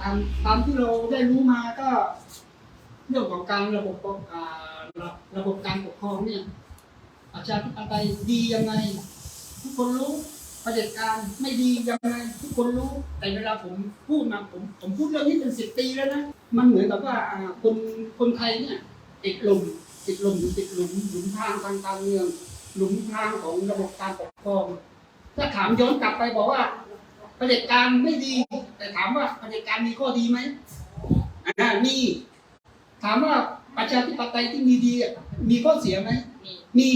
ตามตามที่เราได้รู้มาก็ เรื่องของการระบบปกอ่าระระบบการปกครองเนี่ยประชาธิปไตยดียังไง ทุกคนรู้เผด็จการไม่ดียังไง ทุกคนรู้แต่เวลาผมพูดมาผมผมพูดเรื่องนี้เป็นสิบปีแล้วนะมันเหมือนกับว่าอ่าคนคนไทยเนี่ยติดลมติดลมติดหลุมหลุมทางทางการเมือง หลุมทางของระบบการปกครอง ถ้าถามย้อนกลับไปบอกว่า ผด็จการไม่ดี แต่ถามว่าเผด็จการมีข้อดีไหมอ่ามีถามว่าประชาธิปไตยที่มีดีอะมีข้อเสียไหมมีมี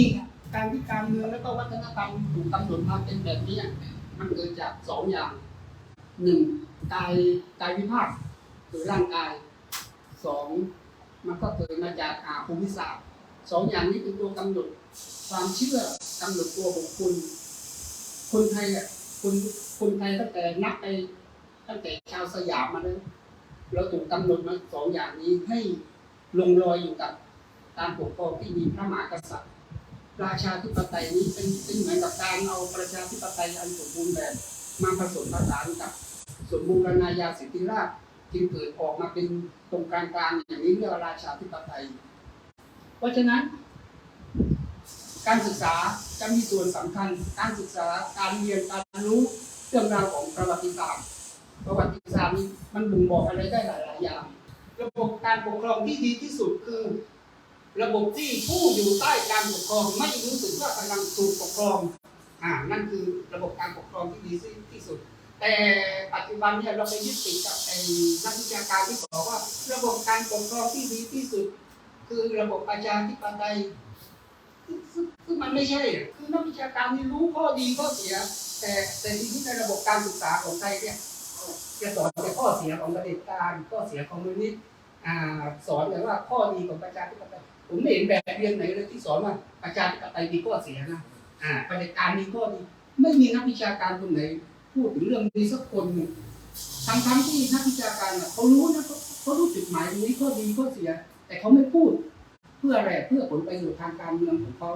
การที่การเมืองแล้วก็วัฒนธรรมถูกกำหนดมาเป็นแบบนี้อะมันเกิดจากสองอย่างหนึ่งกายกายวิภาคหรือร่างกายสองมันก็เกิดมาจากอาภูมิศาสตร์สองอย่างนี้เป็นตัวกำหนดความเชื่อกำหนดตัวของคุณคนไทยอะ คนคนไทยตั้งแต่นับไปตั้งแต่ชาวสยามมาเลยเราถูกกำหนดมาสองอย่างนี้ให้ลงรอยอยู่กับการปกครองที่มีพระมหากษัตริย์ ราชาธิปไตยนี้เป็นเป็นเหมือนกับการเอาประชาธิปไตยอันสมบูรณ์แบบมาผสมผสานกับ สมบูรณาญาสิทธิราชย์จึงเกิดออกมาเป็นตรงกลางกลางๆอย่างนี้เรียกว่าราชาธิปไตย เพราะฉะนั้น การศึกษาจะมีส่วนสำคัญ การศึกษาการเรียนการรู้เรื่องราวของประวัติศาสตร์ ประวัติศาสตร์นี้มันบ่งบอกอะไรได้หลาย ๆ อย่าง ระบบการปกครองที่ดีที่สุดคือ ระบบที่ผู้อยู่ใต้การปกครองไม่รู้สึกว่ากำลังถูกปกครองอ่านั่นคือระบบการปกครองที่ดีที่สุด แต่ปัจจุบันเนี่ยเราไปยึดติดกับไอ้นักวิชาการที่บอกว่า ระบบการปกครองที่ดีที่สุด คือระบบประชาธิปไตย มันไม่ใช่คือนักวิชาการนี่รู้ข้อดีข้อเสีย แต่แต่ทีนี้ในระบบการศึกษาของไทยเนี่ยจะสอนแต่ข้อเสียของประเด็จการข้อเสียของมนิษอ่าสอนแต่ว่าข้อดีของประชาธิปไตยผมไม่เห็นแบบเรียนไหนเลยที่สอนว่าประชาธิปไตยมีข้อเสียนะอ่าเด็จการมีข้อดีไม่มีนักวิชาการคนไหนพูดถึงเรื่องนี้สักคนหนึ่งทั้งทั้งที่นักวิชาการเขารู้นะเขาเขารู้จุดหมายตรงนี้ข้อดีข้อเสีย แต่เขาไม่พูด เพื่ออะไรเพื่อผลประโยชน์ทางการเมืองของเขา